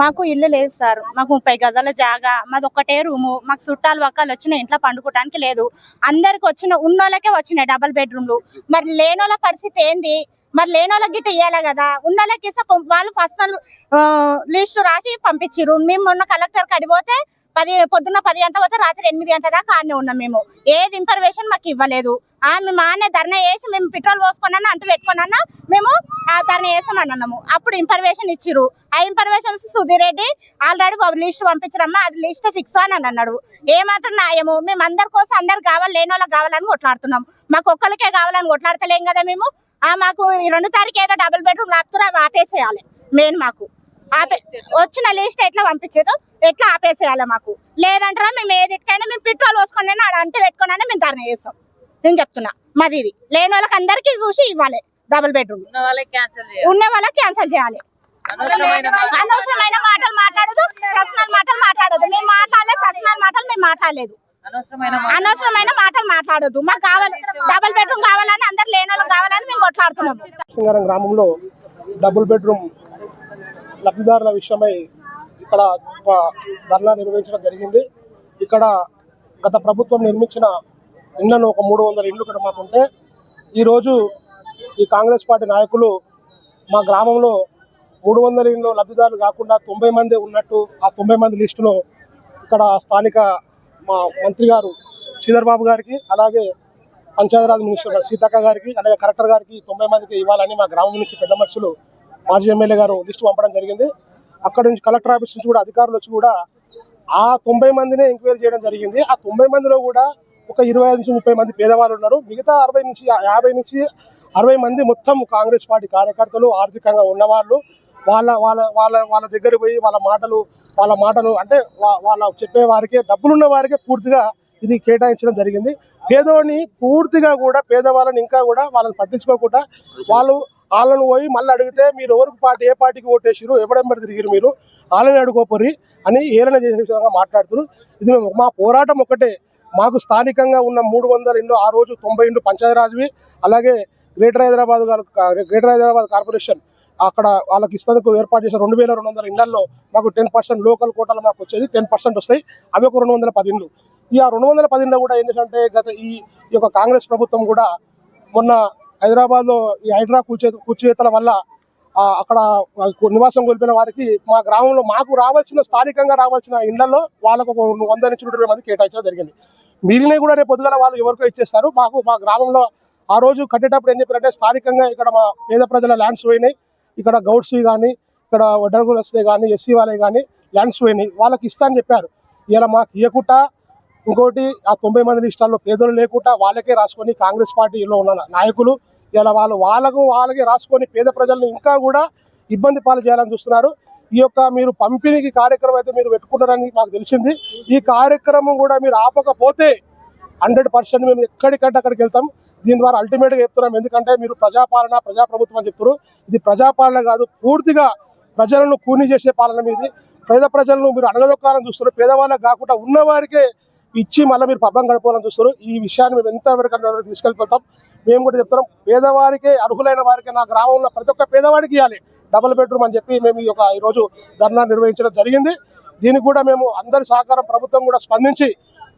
మాకు ఇల్లు లేదు సార్. మాకు ముప్పై గజాల జాగా మాది ఒక్కటే రూము మాకు చుట్టాలు వక్కలు వచ్చినాయి ఇంట్లో పండుకోవడానికి లేదు. అందరికి వచ్చిన ఉన్నోళ్ళకే వచ్చినాయి డబల్ బెడ్రూమ్లు మరి లేనోళ్ళ పరిస్థితి ఏంది? మరి లేనోళ్ళకి గిట్ట ఇయ్యాలి కదా. ఉన్నోళ్ళకి ఇస్తే వాళ్ళు పర్సనల్ లిస్ట్ రాసి పంపించిర్రు. మేము మొన్న కలెక్టర్ కడిపోతే పది పొద్దున్న పది గంట పోతే రాత్రి ఎనిమిది గంట దాకా ఆడనే ఉన్నాం మేము. ఏది ఇన్ఫర్మేషన్ మాకు ఇవ్వలేదు. మేము ఆనే ధర్నా వేసి మేము పెట్రోల్ పోసుకున్నా అంటూ పెట్టుకున్నా మేము ఆ ధర్నా వేసామని అన్నాము అప్పుడు ఇన్ఫర్మేషన్ ఇచ్చిరు ఆ information Sudhir Reddy already list పంపించరమ్మా అది లిస్ట్ ఫిక్స్ అని అన్నాడు. ఏమాత్రం న్యాయము? మేము అందరి కోసం అందరు కావాలి లేని వాళ్ళకి కావాలని కొట్లాడుతున్నాం. మాకు ఒక్కరికే కావాలని కొట్లాడతలేం కదా మేము? ఆ మాకు ఈ రెండు తారీఖు ఏదో డబుల్ బెడ్రూమ్ లాపుతున్నా అవి ఆపేసేయాలి. మెయిన్ మాకు. ఆపే వచ్చిన లిస్ట్ ఎట్లా పంపించారు ఎట్లా ఆపేసేయాలి మాకు? లేదంటారా మేము ఏదిటికైనా మేము పెట్రోల్ పోసుకొని ఆడ అంటే పెట్టుకున్నా మేము ధర్నా చేస్తాం. నేను చెప్తున్నా. మాది ఇది. లేని వాళ్ళకి అందరికీ చూసి ఇవ్వాలి. డబుల్ బెడ్రూమ్ ఉన్న వాళ్ళకి క్యాన్సిల్ చేయాలి. అనవసరమైన మాటలు మాట్లాడదు. పర్సనల్ మాటలు మాట్లాడదు. మేము మాట్లాడలేదు. పర్సనల్ మాటలు మేము మాట్లాడలేదు. అనవసరమైన మాటలు అనవసరమైన మాటలు మాట్లాడొద్దు మాకు కావాలి డబుల్ బెడ్రూమ్ కావాలని అందరు లేని వాళ్ళకి కావాలని మేము కొట్లాడుతున్నాం. సింగారం గ్రామంలో డబుల్ బెడ్రూమ్ లబ్ధిదారుల విషయమై ఇక్కడ ధర్నా నిర్వహించడం జరిగింది. ఇక్కడ గత ప్రభుత్వం నిర్మించిన ఇళ్ళను ఒక మూడు వందల ఇళ్ళు ఇక్కడ మాకుంటే ఈరోజు ఈ కాంగ్రెస్ పార్టీ నాయకులు మా గ్రామంలో మూడు వందల ఇండ్లు లబ్ధిదారులు కాకుండా తొంభై మంది ఉన్నట్టు ఆ తొంభై మంది లిస్టును ఇక్కడ స్థానిక మా మంత్రి గారు శ్రీధర్ బాబు గారికి అలాగే పంచాయతీరాజ్ మినిస్టర్ గారు సీతక్క గారికి అలాగే కలెక్టర్ గారికి తొంభై మందికి ఇవ్వాలని మా గ్రామం నుంచి పెద్ద మనుషులు మాజీ ఎమ్మెల్యే గారు లిస్టు పంపడం జరిగింది. అక్కడ నుంచి కలెక్టర్ ఆఫీస్ నుంచి కూడా అధికారులు వచ్చి కూడా ఆ తొంభై మందినే ఎంక్వైరీ చేయడం జరిగింది. ఆ తొంభై మందిలో కూడా ఒక ఇరవై ఐదు నుంచి ముప్పై మంది పేదవాళ్ళు ఉన్నారు. మిగతా అరవై నుంచి యాభై నుంచి అరవై మంది మొత్తం కాంగ్రెస్ పార్టీ కార్యకర్తలు ఆర్థికంగా ఉన్నవాళ్ళు. వాళ్ళ వాళ్ళ వాళ్ళ వాళ్ళ దగ్గర పోయి వాళ్ళ మాటలు వాళ్ళ మాటలు అంటే వాళ్ళ చెప్పే వారికే డబ్బులున్న వారికే పూర్తిగా ఇది కేటాయించడం జరిగింది. పేదోని పూర్తిగా కూడా పేదవాళ్ళని ఇంకా కూడా వాళ్ళని పట్టించుకోకుండా వాళ్ళు వాళ్ళను పోయి మళ్ళీ అడిగితే మీరు ఎవరికి పార్టీ ఏ పార్టీకి ఓటేసిరు ఎవడెంబడి తిరిగిరు మీరు? వాళ్ళని అడుకోపోరి అని ఏలన చేసే విధంగా మాట్లాడుతున్నారు. ఇది మా పోరాటం ఒకటే. మాకు స్థానికంగా ఉన్న మూడు వందల ఇండ్లు ఆ రోజు తొంభై ఇండ్లు పంచాయతీరాజ్వి అలాగే గ్రేటర్ హైదరాబాద్ గారు- గ్రేటర్ హైదరాబాద్ కార్పొరేషన్ అక్కడ వాళ్ళకి ఇస్తానికి ఏర్పాటు చేసిన రెండు వేల రెండు వందల ఇళ్ళలో మాకు టెన్ పర్సెంట్ లోకల్ కోటాలు మాకు వచ్చేది టెన్ పర్సెంట్ వస్తాయి. అవి ఒక రెండు వందల పది ఇండ్లు ఈ ఆ రెండు వందల పది ఇండ్లు కూడా ఏంటంటే గత ఈ ఈ యొక్క కాంగ్రెస్ ప్రభుత్వం కూడా మొన్న హైదరాబాద్లో ఈ హైడ్రా కూర్చే కూర్చేతల వల్ల అక్కడ నివాసం కోల్పోయిన వారికి మా గ్రామంలో మాకు రావాల్సిన స్థానికంగా రావాల్సిన ఇళ్ళలో వాళ్ళకు ఒక వంద నుంచి నూట మంది కేటాయించడం జరిగింది. మిగిలినవి కూడా రేపు పొద్దుగల వాళ్ళు ఎవరికో ఇచ్చేస్తారు. మాకు మా గ్రామంలో ఆ రోజు కట్టేటప్పుడు ఏం చెప్పారంటే స్థానికంగా ఇక్కడ మా పేద ప్రజల ల్యాండ్స్ పోయినాయి. ఇక్కడ గౌడ్స్ కానీ ఇక్కడ వడ్డరుగులు కానీ ఎస్సీ వాళ్ళే కానీ ల్యాండ్స్ పోయినాయి. వాళ్ళకి ఇస్తా అని చెప్పారు. ఇలా మాకు ఇవ్వకుండా ఇంకోటి ఆ తొంభై మంది లిస్టాల్లో పేదలు లేకుండా వాళ్ళకే రాసుకొని కాంగ్రెస్ పార్టీలో ఉన్న నాయకులు. ఇలా వాళ్ళు వాళ్ళకు వాళ్ళకి రాసుకొని పేద ప్రజలను ఇంకా కూడా ఇబ్బంది పాలు చేయాలని చూస్తున్నారు. ఈ యొక్క మీరు పంపిణీకి కార్యక్రమం అయితే మీరు పెట్టుకుంటారని మాకు తెలిసింది. ఈ కార్యక్రమం కూడా మీరు ఆపకపోతే హండ్రెడ్ పర్సెంట్ మేము ఎక్కడికంటే అక్కడికి వెళ్తాం. దీని ద్వారా అల్టిమేట్గా చెప్తున్నాం. ఎందుకంటే మీరు ప్రజాపాలన ప్రజాప్రభుత్వం అని చెప్తారు ఇది ప్రజాపాలన కాదు పూర్తిగా ప్రజలను కూని చేసే పాలన మీది. పేద ప్రజలను మీరు అడగదొక్కాలని చూస్తారు పేదవాళ్ళకి కాకుండా ఉన్నవారికే ఇచ్చి మళ్ళీ మీరు పబ్బం గడపాలని చూస్తారు ఈ విషయాన్ని మేము ఎంతవరకు అంతవరకు తీసుకెళ్ళిపోతాం. మేము కూడా చెప్తున్నాం పేదవారికే అర్హులైన వారికి నా గ్రామంలో ప్రతి ఒక్క పేదవాడికి ఇవ్వాలి. డబుల్ బెడ్రూమ్ అని చెప్పి మేము ఈ యొక్క ఈరోజు ధర్నా నిర్వహించడం జరిగింది. దీనికి కూడా మేము అందరి సహకారం ప్రభుత్వం కూడా స్పందించి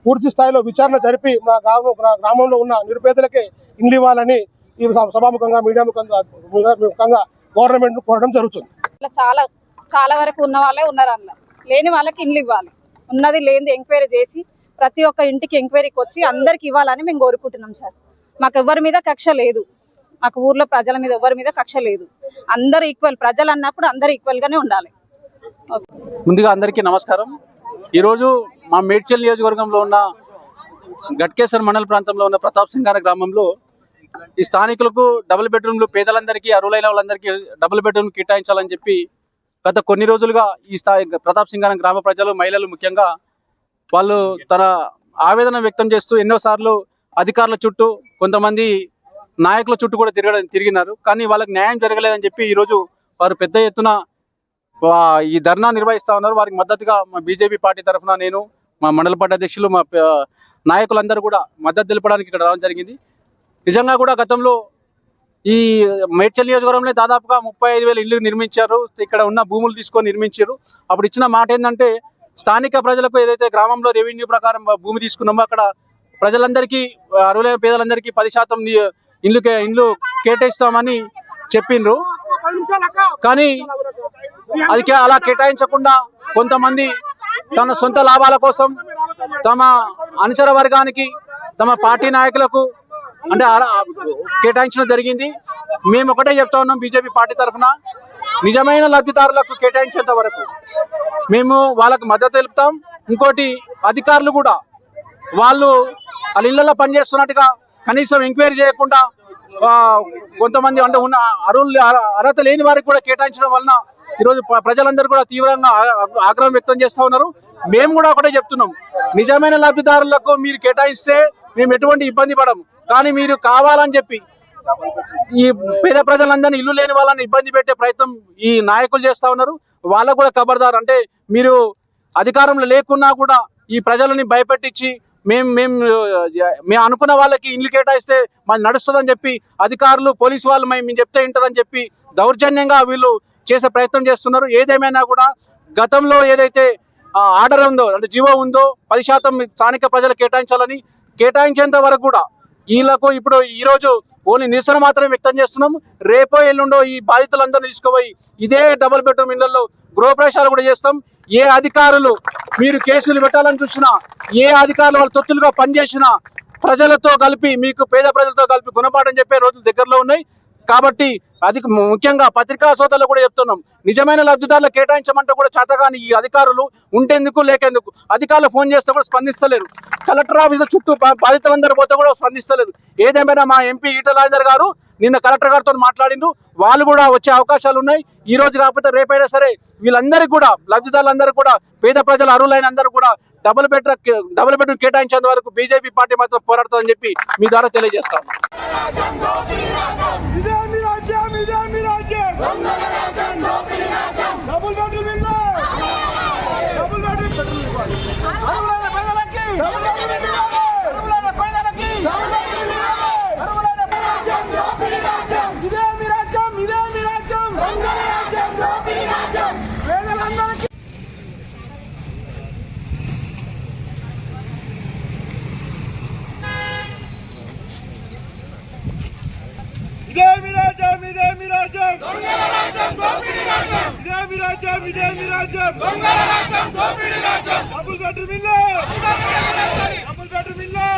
పూర్తి స్థాయిలో విచారణ జరిపి మా గ్రామం గ్రామంలో ఉన్న నిరుపేదలకే ఇండ్లు ఇవ్వాలని ఈ సభాముఖంగా మీడియా ముఖంగా మీడియా ముఖంగా గవర్నమెంట్ కోరడం జరుగుతుంది. ఇట్లా చాలా చాలా వరకు ఉన్న వాళ్ళే ఉన్నారు అన్న. లేని వాళ్ళకి ఇండ్లు ఇవ్వాలి. ఉన్నది లేనిది ఎంక్వైరీ చేసి ప్రతి ఒక్క ఇంటికి ఎంక్వైరీకి వచ్చి అందరికి ఇవ్వాలని మేము కోరుకుంటున్నాం సార్. మాకు ఎవరి మీద కక్ష లేదు. మాకు ఊర్లో ప్రజల మీద ఎవరి మీద కక్ష లేదు. అందరు ఈక్వల్ ప్రజలు అన్నప్పుడు అందరు ఈక్వల్ గానే ఉండాలి. ముందుగా అందరికీ నమస్కారం. ఈరోజు మా మేడ్చల్ నియోజకవర్గంలో ఉన్న గట్కేశ్వర్ మండల ప్రాంతంలో ఉన్న ప్రతాప్ సింగార గ్రామంలో ఈ స్థానికులకు డబుల్ బెడ్రూమ్లు పేదలందరికీ అరువులైన వాళ్ళందరికీ డబుల్ బెడ్రూమ్ కేటాయించాలని చెప్పి గత కొన్ని రోజులుగా ఈ స్థాయి ప్రతాప్ సింగారం గ్రామ ప్రజలు మహిళలు ముఖ్యంగా వాళ్ళు తన ఆవేదన వ్యక్తం చేస్తూ ఎన్నోసార్లు అధికారుల చుట్టూ కొంతమంది నాయకుల చుట్టూ కూడా తిరగడం తిరిగినారు. కానీ వాళ్ళకి న్యాయం జరగలేదని చెప్పి ఈరోజు వారు పెద్ద ఎత్తున ఈ ధర్నా నిర్వహిస్తా ఉన్నారు. వారికి మద్దతుగా మా బీజేపీ పార్టీ తరఫున నేను మా మండల పార్టీ అధ్యక్షులు మా నాయకులందరూ కూడా మద్దతు తెలపడానికి ఇక్కడ రావడం జరిగింది. నిజంగా కూడా గతంలో ఈ మేడ్చల్ నియోజకవర్గంలో దాదాపుగా ముప్పై ఐదు వేల ఇల్లు నిర్మించారు. ఇక్కడ ఉన్న భూములు తీసుకొని నిర్మించారు. అప్పుడు ఇచ్చిన మాట ఏంటంటే స్థానిక ప్రజలకు ఏదైతే గ్రామంలో రెవెన్యూ ప్రకారం భూమి తీసుకున్నామో అక్కడ ప్రజలందరికీ అరవై పేదలందరికీ పది శాతం ఇండ్లు ఇండ్లు కేటాయిస్తామని చెప్పిండ్రు. కానీ అది అలా కేటాయించకుండా కొంతమంది తన సొంత లాభాల కోసం తమ అనుచర వర్గానికి తమ పార్టీ నాయకులకు అంటే అలా కేటాయించడం జరిగింది. మేము ఒకటే చెప్తా ఉన్నాం బీజేపీ పార్టీ తరఫున నిజమైన లబ్ధిదారులకు కేటాయించేంత వరకు మేము వాళ్ళకు మద్దతు తెలుపుతాం. ఇంకోటి అధికారులు కూడా వాళ్ళు వాళ్ళ ఇళ్ళలో పనిచేస్తున్నట్టుగా కనీసం ఎంక్వైరీ చేయకుండా కొంతమంది అంటే ఉన్న అరువులు అర్హత లేని వారికి కూడా కేటాయించడం వలన ఈరోజు ప్రజలందరూ కూడా తీవ్రంగా ఆగ్రహం వ్యక్తం చేస్తూ ఉన్నారు. మేము కూడా ఒకటే చెప్తున్నాం. నిజమైన లబ్ధిదారులకు మీరు కేటాయిస్తే మేము ఎటువంటి ఇబ్బంది పడము. కానీ మీరు కావాలని చెప్పి ఈ పేద ప్రజలందరినీ ఇల్లు లేని వాళ్ళని ఇబ్బంది పెట్టే ప్రయత్నం ఈ నాయకులు చేస్తూ ఉన్నారు. వాళ్ళకు కూడా కబర్దారు. అంటే మీరు అధికారంలో లేకున్నా కూడా ఈ ప్రజలని భయపెట్టించి మేము మేము మేము అనుకున్న వాళ్ళకి ఇండ్లు కేటాయిస్తే మాది నడుస్తుందని చెప్పి అధికారులు పోలీసు వాళ్ళు మేము మేము చెప్తే వింటారని చెప్పి దౌర్జన్యంగా వీళ్ళు చేసే ప్రయత్నం చేస్తున్నారు. ఏదేమైనా కూడా గతంలో ఏదైతే ఆర్డర్ ఉందో అంటే జీవో ఉందో పది శాతం స్థానిక ప్రజలు కేటాయించాలని కేటాయించేంత వరకు కూడా వీళ్ళకు ఇప్పుడు ఈరోజు ఓన్లీ నిరసన మాత్రమే వ్యక్తం చేస్తున్నాం. రేపో ఎల్లుండో ఈ బాధితులందరినీ తీసుకుపోయి ఇదే డబుల్ బెడ్రూమ్ ఇళ్ళలో గృహప్రవేశాలు కూడా చేస్తాం. ఏ అధికారులు మీరు కేసులు పెట్టాలని చూసినా ఏ అధికారులు వాళ్ళు తొత్తులుగా పనిచేసినా ప్రజలతో కలిపి మీకు పేద ప్రజలతో కలిపి గుణపాఠం చెప్పే రోజులు దగ్గరలో ఉన్నాయి. కాబట్టి అది ముఖ్యంగా పత్రికా సోదరులు కూడా చెప్తున్నాం. నిజమైన లబ్ధిదారులు కేటాయించమంటే కూడా చేతగాని ఈ అధికారులు ఉంటేందుకు లేకేందుకు అధికారులు ఫోన్ చేస్తే కూడా స్పందిస్తలేరు. కలెక్టర్ ఆఫీస్ చుట్టూ బాధితులందరూ పోతే కూడా స్పందిస్తలేదు. ఏదేమైనా మా ఎంపీ ఈటలాంజర్ గారు నిన్న కలెక్టర్ గారితో మాట్లాడిండు. వాళ్ళు కూడా వచ్చే అవకాశాలు ఉన్నాయి. ఈ రోజు కాకపోతే రేపైనా సరే వీళ్ళందరికీ కూడా లబ్ధిదారులందరూ కూడా పేద ప్రజల అరువులైన అందరూ కూడా డబుల్ బెడ్ డబుల్ బెడ్ కేటాయించేంత వరకు బీజేపీ పార్టీ మాత్రం పోరాడుతుందని చెప్పి మీ ద్వారా తెలియజేస్తాను ఇదే మీ బిజెపి రాజ్యం బిజెపి రాజ్యం దొంగల రాజ్యం దోపిడీ రాజ్యం. డబుల్ బెడ్రూమ్ ఇల్లు. డబుల్ బెడ్రూమ్ ఇల్లు.